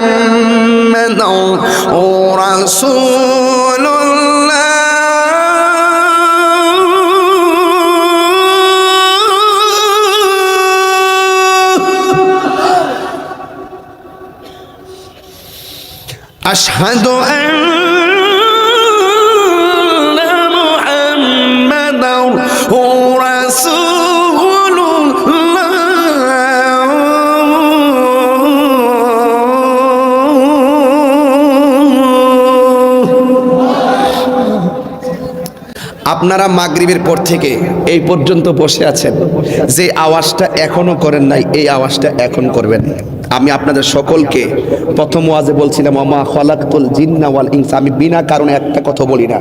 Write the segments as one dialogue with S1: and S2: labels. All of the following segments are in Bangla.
S1: محمدا رسول الله. أشهد أن আপনারা মাগরিবের পর থেকে এই পর্যন্ত বসে আছেন যে আওয়াজটা এখনও করেন নাই, এই আওয়াজটা এখন করবেন। আমি আপনাদের সকলকে প্রথম ওয়াজে বলছিলাম আমা খলাকুল জিন্নাওয়াল ইংস আমি বিনা কারণে একটা কথা বলি না।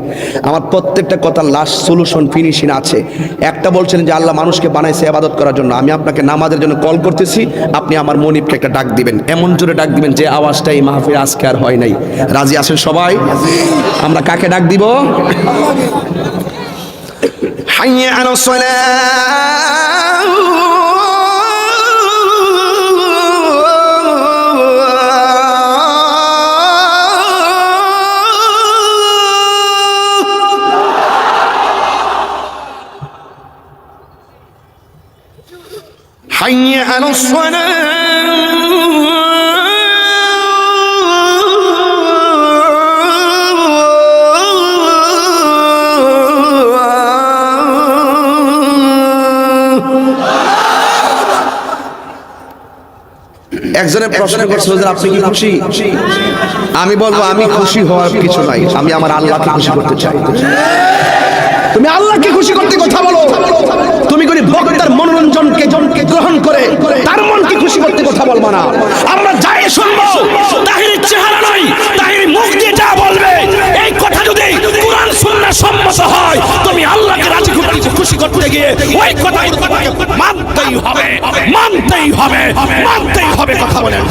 S1: আমার প্রত্যেকটা কথা লাস্ট সলিউশন ফিনিশিং আছে। একটা বলছিলেন যে, আল্লাহ মানুষকে বানাইছে আবাদত করার জন্য। আমি আপনাকে নামাজের জন্য কল করতেছি, আপনি আমার মনিবকে একটা ডাক দিবেন। এমন জোরে ডাক দিবেন যে, আওয়াজটা এই মাহফিল আজকে আর হয় নাই। রাজি আছেন সবাই? আমরা কাকে ডাক দিব? হাইয়া আনো সালাম حي على الصلاة একজনের প্রশ্ন করছিল যে আপনি কি খুশি আমি বলবো আমি খুশি হওয়ার কিছু নাই আমি আমার আল্লাহকে খুশি করতে চাই তুমি আল্লাহকে খুশি করতে কথা বলো তুমি করে বক্তার মনোরঞ্জনকে জনকে করতে না। আমরা যাই শুনব, তাহির চেহারা নয় তাহির মুখ দিয়ে যা বলবে, এই কথা যদি কোরআন, সুন্নাহ সম্মত হয়, তুমি আল্লাহকে রাজি খুশি খুশি করতে গিয়ে ওই কথা মানতেই হবে মানতেই হবে মানতেই হবে কথা বলেন।